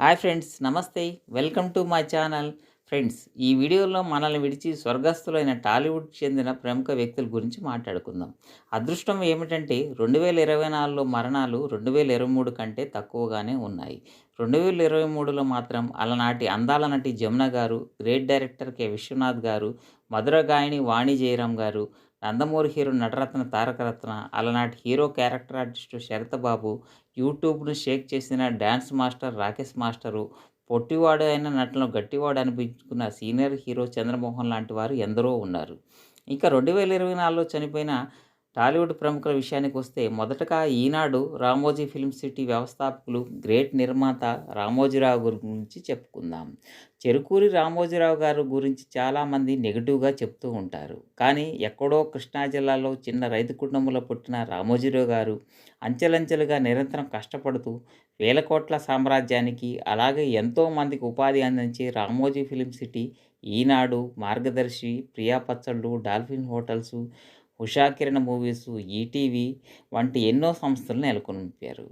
Hi friends నమస్తే. Welcome to my channel. Friends ఈ వీడియోలో మనల్ని విడిచి స్వర్గస్థులైన టాలీవుడ్ చెందిన ప్రముఖ వ్యక్తుల గురించి మాట్లాడుకుందాం. అదృష్టం ఏమిటంటే రెండు వేల ఇరవై నాలుగులో మరణాలు రెండు వేల ఇరవై మూడు కంటే తక్కువగానే ఉన్నాయి. రెండు వేల ఇరవై మూడులో మాత్రం అలనాటి అందాల నటి జమున గారు గ్రేట్ డైరెక్టర్ కె. విశ్వనాథ్ గారు మధుర గాయని వాణి జయరాం గారు నందమూరి హీరో నటరత్న తారకరత్న అలనాటి హీరో క్యారెక్టర్ ఆర్టిస్టు శరతబాబు యూట్యూబ్ను షేక్ చేసిన డ్యాన్స్ మాస్టర్ రాకేష్ మాస్టరు పొట్టివాడు అయిన నటనలో గట్టివాడు అనిపించుకున్న సీనియర్ హీరో చంద్రమోహన్ లాంటి వారు ఎందరో ఉన్నారు. ఇంకా రెండు వేల ఇరవై నాలుగులో చనిపోయిన టాలీవుడ్ ప్రముఖుల విషయానికి వస్తే మొదటగా ఈనాడు రామోజీ ఫిల్మ్ సిటీ వ్యవస్థాపకులు గ్రేట్ నిర్మాత రామోజీరావు గురించి చెప్పుకుందాం. చెరుకూరి రామోజీరావు గారు గురించి చాలామంది నెగిటివ్గా చెప్తూ ఉంటారు. కానీ ఎక్కడో కృష్ణా జిల్లాలో చిన్న రైతు కుటుంబంలో పుట్టిన రామోజీరావు గారు అంచెలంచెలుగా నిరంతరం కష్టపడుతూ వేల కోట్ల సామ్రాజ్యానికి అలాగే ఎంతోమందికి ఉపాధి అందించి రామోజీ ఫిలిం సిటీ ఈనాడు మార్గదర్శి ప్రియా పచ్చళ్ళు Dolphin hotels Usha Kiran movies ETV వంటి ఎన్నో సంస్థలను నెలకొల్పారు.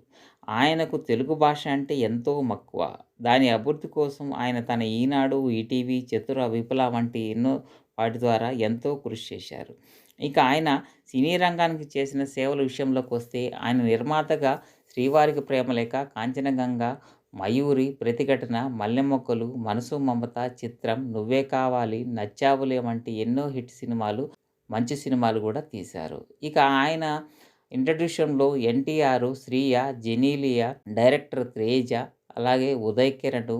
ఆయనకు తెలుగు భాష అంటే ఎంతో మక్కువ. దాని అభివృద్ధి కోసం ఆయన తన ఈనాడు ఈటీవీ చతుర విపుల వంటి ఎన్నో వాటి ద్వారా ఎంతో కృషి చేశారు. ఇక ఆయన సినీ రంగానికి చేసిన సేవల విషయంలోకి వస్తే ఆయన నిర్మాతగా శ్రీవారికి ప్రేమలేక కాంచనగంగ మయూరి ప్రతిఘటన మల్లెమొక్కలు మనసు మమత చిత్రం నువ్వే కావాలి నచ్చావులే వంటి ఎన్నో హిట్ సినిమాలు మంచి సినిమాలు కూడా తీశారు. ఇక ఆయన ఇంట్రడ్యూషన్లో ఎన్టీఆర్ శ్రీయ జెనీలియా డైరెక్టర్ త్రేజ అలాగే ఉదయ్ కిరణ్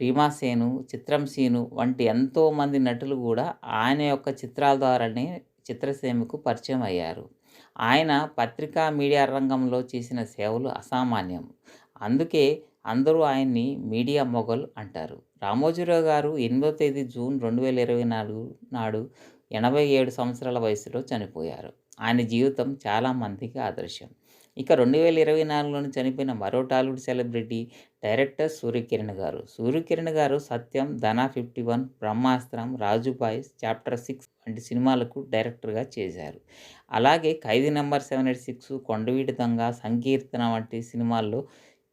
రీమాసేను చిత్రం సీను వంటి ఎంతోమంది నటులు కూడా ఆయన యొక్క చిత్రాల ద్వారానే చిత్రసీమకు పరిచయం అయ్యారు. ఆయన పత్రికా మీడియా రంగంలో చేసిన సేవలు అసామాన్యం. అందుకే అందరూ ఆయన్ని మీడియా మొగల్ అంటారు. రామోజీరావు గారు ఎనిమిదో తేదీ జూన్ రెండు వేల ఇరవై నాలుగు నాడు ఎనభై ఏడు సంవత్సరాల వయసులో చనిపోయారు. ఆయన జీవితం చాలామందికి ఆదర్శం ఇక రెండు వేల ఇరవై నాలుగులోని చనిపోయిన మరో టాలీవుడ్ సెలబ్రిటీ డైరెక్టర్ సూర్యకిరణ్ గారు. సూర్యకిరణ్ గారు సత్యం ధనా ఫిఫ్టీ వన్ బ్రహ్మాస్త్రం రాజుబాయిస్ చాప్టర్ సిక్స్ వంటి సినిమాలకు డైరెక్టర్గా చేశారు. అలాగే Khaidi number seven eight six Kondaveeti Donga Sankeerthana వంటి సినిమాల్లో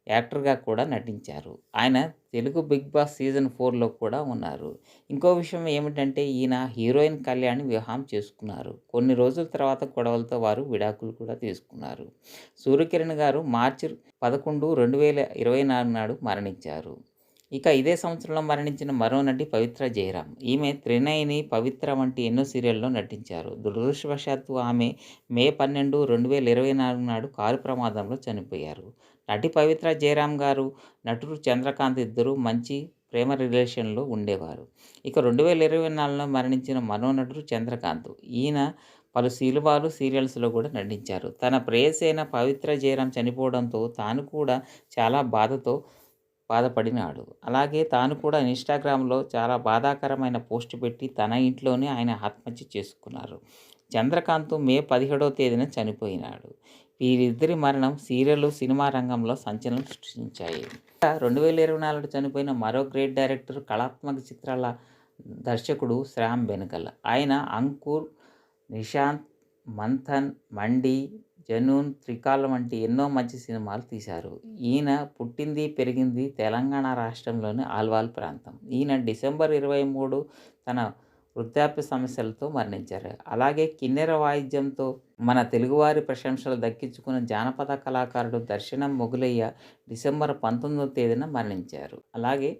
యాక్టర్గా కూడా నటించారు. ఆయన తెలుగు బిగ్ బాస్ సీజన్ ఫోర్లో కూడా ఉన్నారు. ఇంకో విషయం ఏమిటంటే ఈయన హీరోయిన్ కళ్యాణ్ వివాహం చేసుకున్నారు. కొన్ని రోజుల తర్వాత గొడవలతో వారు విడాకులు కూడా తీసుకున్నారు. సూర్యకిరణ్ గారు మార్చి పదకొండు రెండు వేల ఇరవై నాలుగు నాడు మరణించారు. ఇక ఇదే సంవత్సరంలో మరణించిన మరో నటి పవిత్ర జయరాం ఈమె త్రినయని పవిత్ర వంటి ఎన్నో సీరియల్లో నటించారు. దురదృష్టవశాత్తు ఆమె మే పన్నెండు రెండు వేల ఇరవై నాలుగు నాడు కారు ప్రమాదంలో చనిపోయారు. నటి పవిత్ర జయరామ్ గారు నటుడు చంద్రకాంత్ ఇద్దరు మంచి ప్రేమ రిలేషన్లో ఉండేవారు. ఇక రెండు వేల ఇరవై నాలుగులో మరణించిన మనోనటుడు చంద్రకాంత్. ఈయన పలు సినిమాలు సీరియల్స్లో కూడా నటించారు. తన ప్రేయసైన పవిత్ర జయరాం చనిపోవడంతో తాను కూడా చాలా బాధతో బాధపడినాడు. అలాగే తాను కూడా ఇన్స్టాగ్రామ్లో చాలా బాధాకరమైన పోస్ట్ పెట్టి తన ఇంట్లోనే ఆయన ఆత్మహత్య చేసుకున్నారు. చంద్రకాంత్ మే పదిహేడవ తేదీన చనిపోయినాడు. వీరిద్దరి మరణం సీరియల్ సినిమా రంగంలో సంచలనం సృష్టించాయి. రెండు వేల ఇరవై నాలుగు చనిపోయిన మరో గ్రేట్ డైరెక్టర్ కళాత్మక చిత్రాల దర్శకుడు శ్రామ్ బెనకల్. ఆయన అంకుర్ నిశాంత్ మంథన్ మండి జనూన్ త్రికాలం వంటి ఎన్నో మంచి సినిమాలు తీశారు. ఈయన పుట్టింది పెరిగింది తెలంగాణ రాష్ట్రంలోని ఆల్వాల్ ప్రాంతం. ఈయన డిసెంబర్ ఇరవై మూడు తన వృద్ధాప్య సమస్యలతో మరణించారు. అలాగే కిన్నెర వాయిద్యంతో మన తెలుగువారి ప్రశంసలు దక్కించుకున్న జానపద కళాకారుడు దర్శనం మొగులయ్య డిసెంబర్ పంతొమ్మిదవ తేదీన మరణించారు. అలాగే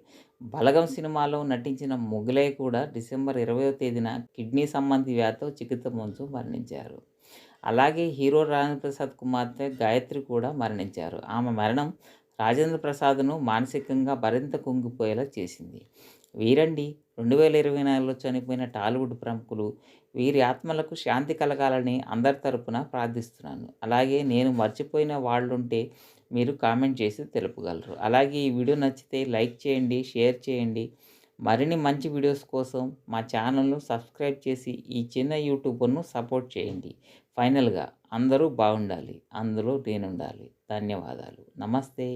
బలగం సినిమాలో నటించిన మొగులయ్య కూడా డిసెంబర్ ఇరవయో తేదీన కిడ్నీ సంబంధి వ్యాధితో చికిత్స పొందుతూ మరణించారు. అలాగే హీరో రాజప్రసాద్ కుమార్తె గాయత్రి కూడా మరణించారు. ఆమె మరణం రాజేంద్ర ప్రసాద్ను మానసికంగా మరింత కుంగిపోయేలా చేసింది. వీరండి రెండు వేల ఇరవై నాలుగులో చనిపోయిన టాలీవుడ్ ప్రముఖులు వీరి ఆత్మలకు శాంతి కలగాలని అందరి తరపున ప్రార్థిస్తున్నాను. అలాగే నేను మర్చిపోయిన వాళ్ళుంటే మీరు కామెంట్ చేసి తెలుపగలరు. అలాగే ఈ వీడియో నచ్చితే లైక్ చేయండి షేర్ చేయండి. మరిన్ని మంచి వీడియోస్ కోసం మా ఛానల్ను సబ్స్క్రైబ్ చేసి ఈ చిన్న యూట్యూబర్ను సపోర్ట్ చేయండి. ఫైనల్గా అందరూ బాగుండాలి. అందులో నేనుండాలి. ధన్యవాదాలు. నమస్తే.